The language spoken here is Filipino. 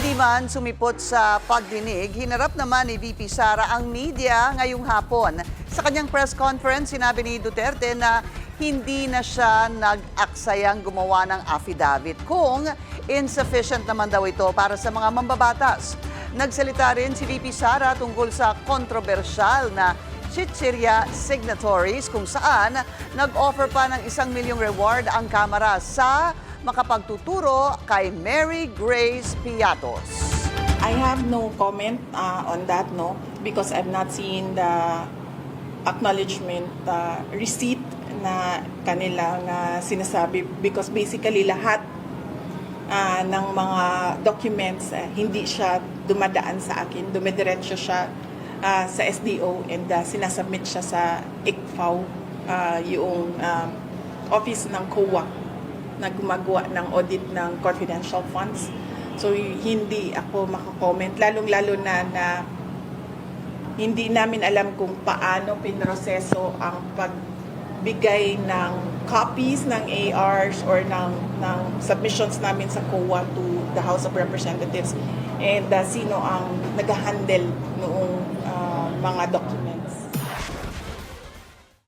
Hindi man sumipot sa pagdinig, hinarap naman ni VP Sara ang media ngayong hapon. Sa kanyang press conference, sinabi ni Duterte na hindi na siya nag-aksayang gumawa ng affidavit kung insufficient naman daw ito para sa mga mambabatas. Nagsalita rin si VP Sara tungkol sa kontrobersyal na chichirya signatories kung saan nag-offer pa ng isang milyong reward ang Kamara sa makapagtuturo kay Mary Grace Piatos. I have no comment uh, on that, no, because I've not seen the acknowledgement uh, receipt na kanilang uh, sinasabi because basically lahat uh, ng mga documents uh, hindi siya dumadaan sa akin, dumidiretso siya uh, sa SDO and uh, sinasubmit siya sa ICFAO, uh, yung um, office ng COA na gumagawa ng audit ng confidential funds. So hindi ako makakomment, lalong-lalo na na hindi namin alam kung paano pinroseso ang pagbigay ng copies ng ARs or ng, ng submissions namin sa COA to the House of Representatives and uh, sino ang nag-handle noong uh, mga documents.